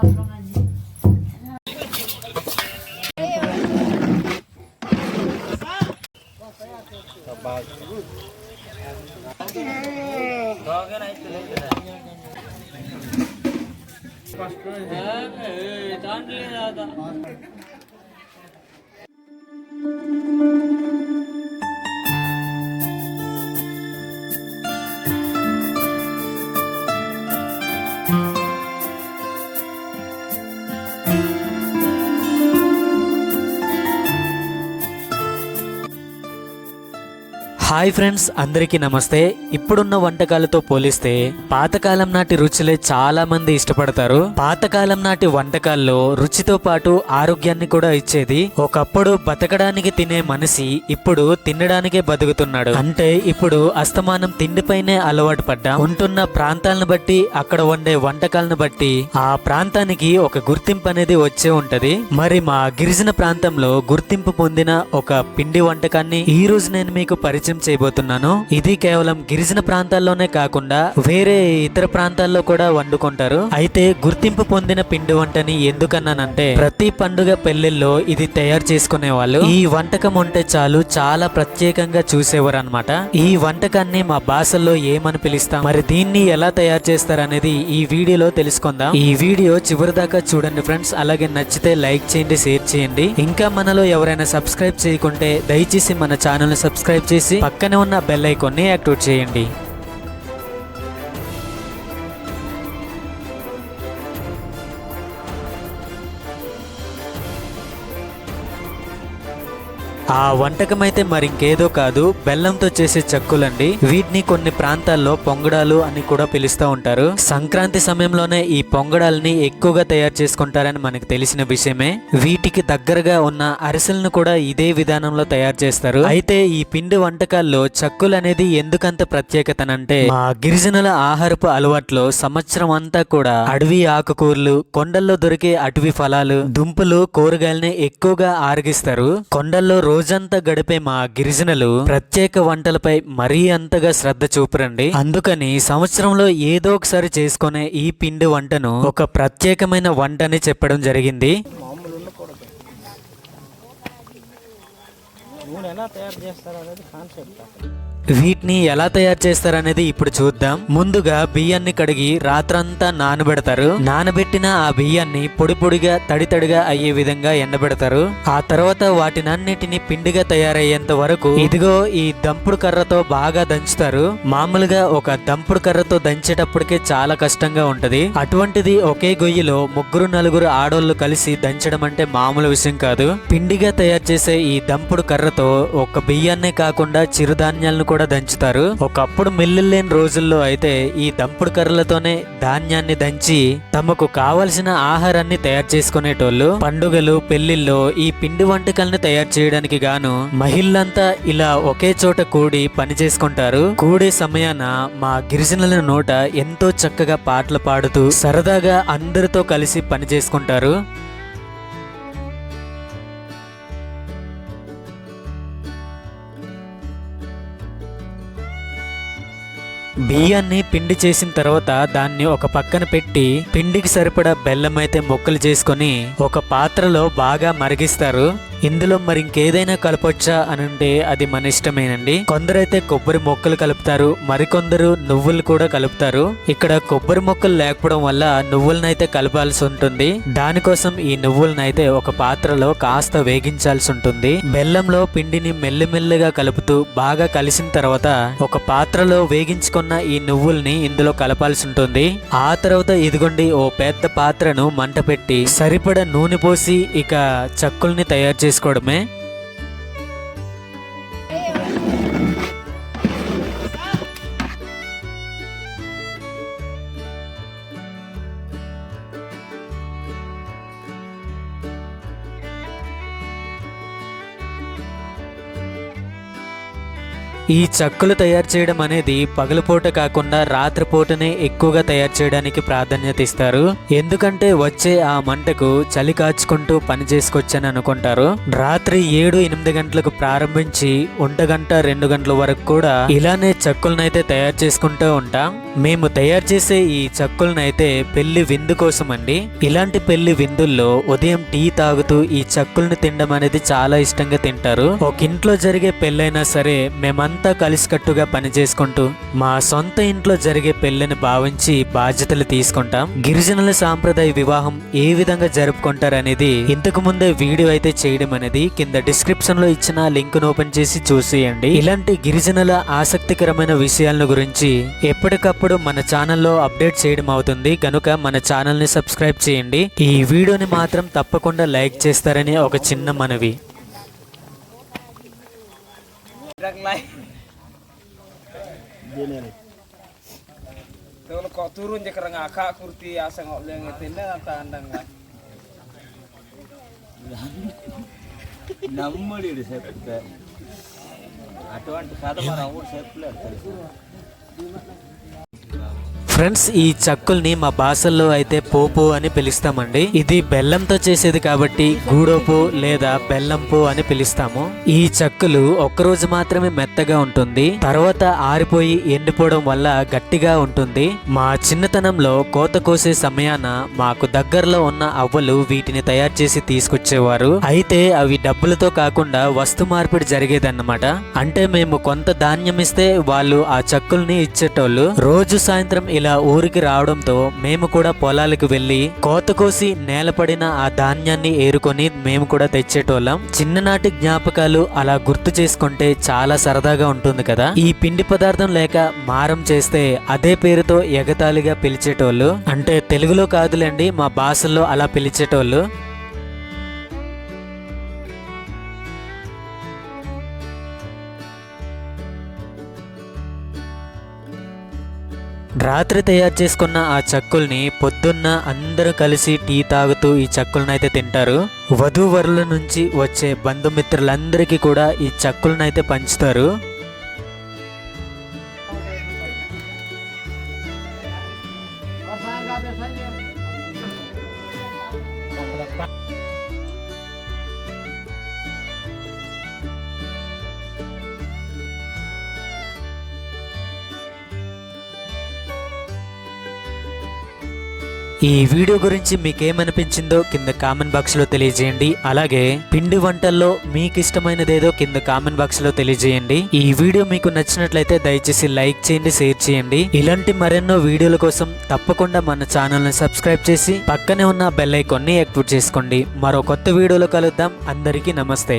Tampaknya, itu adalah. Hi friends అందరికీ నమస్తే. ఇప్పుడున్న వంటకాలతో పోలిస్తే పాతకాలం నాటి రుచులే చాలా మంది ఇష్టపడతారు. పాతకాలం నాటి వంటకాల్లో రుచితో పాటు ఆరోగ్యాన్ని కూడా ఇచ్చేది ఒకప్పుడు బతకడానికి తినే మనిషి ఇప్పుడు తినడానికే బతుకుతున్నాడు. అంటే ఇప్పుడు అస్తమానం తిండిపైనే అలవాటు పడ్డా. ఉంటున్న ప్రాంతాలను బట్టి అక్కడ వండే వంటకాలను బట్టి ఆ ప్రాంతానికి ఒక గుర్తింపు అనేది వచ్చే ఉంటది. మరి మా గిరిజన ప్రాంతంలో గుర్తింపు పొందిన ఒక పిండి వంటకాన్ని ఈ రోజు నేను మీకు పరిచయం చేయబోతున్నాను. ఇది కేవలం గిరిజన ప్రాంతాల్లోనే కాకుండా వేరే ఇతర ప్రాంతాల్లో కూడా వండుకుంటారు. అయితే గుర్తింపు పొందిన పిండి వంటని ఎందుకన్నానంటే ప్రతి పండుగ పెళ్ళిల్లో ఇది తయారు చేసుకునే వాళ్ళు ఈ వంటకం ఉంటే చాలు చాలా ప్రత్యేకంగా చూసేవారు అనమాట ఈ వంటకాన్ని మా భాషల్లో ఏమని పిలుస్తాం? మరి దీన్ని ఎలా తయారు చేస్తారు అనేది ఈ వీడియోలో తెలుసుకుందాం. ఈ వీడియో చివరి దాకా చూడండి ఫ్రెండ్స్. అలాగే నచ్చితే లైక్ చేయండి షేర్ చేయండి. ఇంకా మనలో ఎవరైనా సబ్స్క్రైబ్ చేయకుంటే దయచేసి మన ఛానల్ సబ్స్క్రైబ్ చేసి పక్కనే ఉన్న బెల్ ఐకాన్ని యాక్టివేట్ చేయండి. ఆ వంటకం అయితే మరింకేదో కాదు బెల్లంతో చేసే చెక్కులండి. వీటిని కొన్ని ప్రాంతాల్లో పొంగడాలు అని కూడా పిలుస్తూ ఉంటారు. సంక్రాంతి సమయంలోనే ఈ పొంగడాలని ఎక్కువగా తయారు చేసుకుంటారని మనకు తెలిసిన విషయమే. వీటికి దగ్గరగా ఉన్న అరిసెలను కూడా ఇదే విధానంలో తయారు చేస్తారు. అయితే ఈ పిండి వంటకాల్లో చెక్కులు అనేది ఎందుకంత ప్రత్యేకతనంటే మా గిరిజనుల ఆహారపు అలవాట్లో సంవత్సరం అంతా కూడా అడవి ఆకుకూరలు కొండల్లో దొరికే అటవీ ఫలాలు దుంపలు కూరగాయలని ఎక్కువగా ఆరగిస్తారు. కొండల్లో రోజంతా గడిపే మా గిరిజనులు ప్రత్యేక వంటలపై మరీ అంతగా శ్రద్ధ చూపరండి. అందుకని సంవత్సరంలో ఏదో ఒకసారి చేసుకునే ఈ పిండి వంటను ఒక ప్రత్యేకమైన వంట అని చెప్పడం జరిగింది. నూనె ఎలా తయారు చేస్తారు అనేది కాన్సెప్ట్ వీటిని ఎలా తయారు చేస్తారనేది ఇప్పుడు చూద్దాం. ముందుగా బియ్యాన్ని కడిగి రాత్రంతా నానబెడతారు. నానబెట్టిన ఆ బియ్యాన్ని పొడి పొడిగా తడి తడిగా అయ్యే విధంగా ఎండబెడతారు. ఆ తర్వాత వాటినన్నిటిని పిండిగా తయారయ్యేంత వరకు ఇదిగో ఈ దంపుడు కర్రతో బాగా దంచుతారు. మామూలుగా ఒక దంపుడు కర్రతో దంచేటప్పటికే చాలా కష్టంగా ఉంటది. అటువంటిది ఒకే గొయ్యిలో ముగ్గురు నలుగురు ఆడోళ్ళు కలిసి దంచడం అంటే మామూలు విషయం కాదు. పిండిగా తయారు చేసే ఈ దంపుడు కర్రతో ఒక బియ్యాన్నే కాకుండా చిరుధాన్యాలను కూడా దంచుతారు. ఒకప్పుడు మిల్లు లేని రోజుల్లో అయితే ఈ దంపుడు కర్రలతోనే ధాన్యాన్ని దంచి తమకు కావలసిన ఆహారాన్ని తయారు చేసుకునేటోళ్ళు పండుగలు పెళ్ళిల్లో ఈ పిండి వంటకాలను తయారు చేయడానికి గాను మహిళలంతా ఇలా ఒకే చోట కూడి పని చేసుకుంటారు. కూడే సమయాన మా గిరిజనుల నోట ఎంతో చక్కగా పాటలు పాడుతూ సరదాగా అందరితో కలిసి పని చేసుకుంటారు. బియ్యాన్ని పిండి చేసిన తర్వాత దాన్ని ఒక పక్కన పెట్టి పిండికి సరిపడా బెల్లం అయితే ముక్కలు చేసుకొని ఒక పాత్రలో బాగా మరిగిస్తారు. ఇందులో మరి ఇంకేదైనా కలపొచ్చా అని అంటే అది మన ఇష్టమేనండి. కొందరైతే కొబ్బరి మొక్కలు కలుపుతారు మరికొందరు నువ్వులు కూడా కలుపుతారు. ఇక్కడ కొబ్బరి మొక్కలు లేకపోవడం వల్ల నువ్వులనైతే కలపాల్సి ఉంటుంది. దానికోసం ఈ నువ్వులనైతే ఒక పాత్రలో కాస్త వేగించాల్సి ఉంటుంది. బెల్లంలో పిండిని మెల్లిమెల్లిగా కలుపుతూ బాగా కలిసిన తర్వాత ఒక పాత్రలో వేగించుకున్న ఈ నువ్వుల్ని ఇందులో కలపాల్సి ఉంటుంది. ఆ తర్వాత ఇదిగోండి ఓ పెద్ద పాత్రను మంట పెట్టి సరిపడ నూనె పోసి ఇక చక్కుల్ని తయారు చేసుకోవడమే. ఈ చక్కులు తయారు చేయడం అనేది పగలపూట కాకుండా రాత్రిపూటనే ఎక్కువగా తయారు చేయడానికి ప్రాధాన్యత ఇస్తారు. ఎందుకంటే వచ్చే ఆ మంటకు చలి కాచుకుంటూ పని చేసుకొచ్చని అనుకుంటారు. రాత్రి ఏడు ఎనిమిది గంటలకు ప్రారంభించి ఒంట గంట రెండు గంటల వరకు కూడా ఇలానే చక్కులనైతే తయారు చేసుకుంటూ ఉంటాం. మేము తయారు చేసే ఈ చక్కులనైతే పెళ్ళి విందు కోసం అండి ఇలాంటి పెళ్ళి విందుల్లో ఉదయం టీ తాగుతూ ఈ చక్కుల్ని తినడం అనేది చాలా ఇష్టంగా తింటారు. ఒక ఇంట్లో జరిగే పెళ్ళైనా సరే మేమంతా కలిసికట్టుగా పని చేసుకుంటూ మా సొంత ఇంట్లో జరిగే పెళ్ళిని భావించి బాధ్యతలు తీసుకుంటాం. గిరిజనుల సాంప్రదాయ వివాహం ఏ విధంగా జరుపుకుంటారనేది ఇంతకు ముందే వీడియో అయితే చేయడం అనేది కింద డిస్క్రిప్షన్లో ఇచ్చిన లింక్ను ఓపెన్ చేసి చూసేయండి. ఇలాంటి గిరిజనుల ఆసక్తికరమైన విషయాలను గురించి ఎప్పటికప్పుడు మన ఛానల్లో అప్డేట్ చేయడం అవుతుంది. కనుక మన ఛానల్ని సబ్స్క్రైబ్ చేయండి. ఈ వీడియోని మాత్రం తప్పకుండా లైక్ చేస్తారని ఒక చిన్న మనవి. jenere tol kok turun je kereng akak kurti aseng ngok leng tenda tandang lah Namun mulai di sepeda. Atau antara orang-orang. Friends ఈ చక్కుల్ని మా భాషల్లో అయితే పోపు అని పిలుస్తామండి. ఇది బెల్లంతో చేసేది కాబట్టి గూడోపు లేదా బెల్లంపు అని పిలుస్తాము. ఈ చక్కులు ఒక్కరోజు మాత్రమే మెత్తగా ఉంటుంది. తర్వాత ఆరిపోయి ఎండిపోవడం వల్ల గట్టిగా ఉంటుంది. మా చిన్నతనంలో కోత కోసే సమయాన మాకు దగ్గరలో ఉన్న అవ్వలు వీటిని తయారు చేసి తీసుకొచ్చేవారు. అయితే అవి డబ్బులతో కాకుండా వస్తు మార్పిడి జరిగేదన్నమాట. అంటే మేము కొంత ధాన్యం ఇస్తే వాళ్ళు ఆ చక్కుల్ని ఇచ్చేటోళ్ళు. రోజు సాయంత్రం ఇలా ఊరికి రావడంతో మేము కూడా పొలాలకు వెళ్ళి కోత కోసి నేలపడిన ఆ ధాన్యాన్ని ఏరుకొని మేము కూడా తెచ్చేటోళ్ళం. చిన్ననాటి జ్ఞాపకాలు అలా గుర్తు చేసుకుంటే చాలా సరదాగా ఉంటుంది కదా. ఈ పిండి పదార్థం లేక మారం చేస్తే అదే పేరుతో ఎగతాళిగా పిలిచేటోళ్ళు. అంటే తెలుగులో కాదులేండి మా భాషల్లో అలా పిలిచేటోళ్ళు. రాత్రి తయారు చేసుకున్న ఆ చక్కుల్ని పొద్దున్న అందరూ కలిసి టీ తాగుతూ ఈ చక్కులనైతే తింటారు. వధూవరుల నుంచి వచ్చే బంధుమిత్రులందరికీ కూడా ఈ చక్కులనైతే పంచుతారు. ఈ వీడియో గురించి మీకేమనిపించిందో కింద కామెంట్ బాక్స్లో తెలియజేయండి. అలాగే పిండి వంటల్లో మీకు ఇష్టమైనదేదో కింద కామెంట్ బాక్స్లో తెలియజేయండి. ఈ వీడియో మీకు నచ్చినట్లయితే దయచేసి లైక్ చేయండి షేర్ చేయండి. ఇలాంటి మరెన్నో వీడియోల కోసం తప్పకుండా మన ఛానల్ని సబ్స్క్రైబ్ చేసి పక్కనే ఉన్న బెల్ ఐకాన్ని యాక్టివేట్ చేసుకోండి. మరో కొత్త వీడియోలో కలుద్దాం. అందరికీ నమస్తే.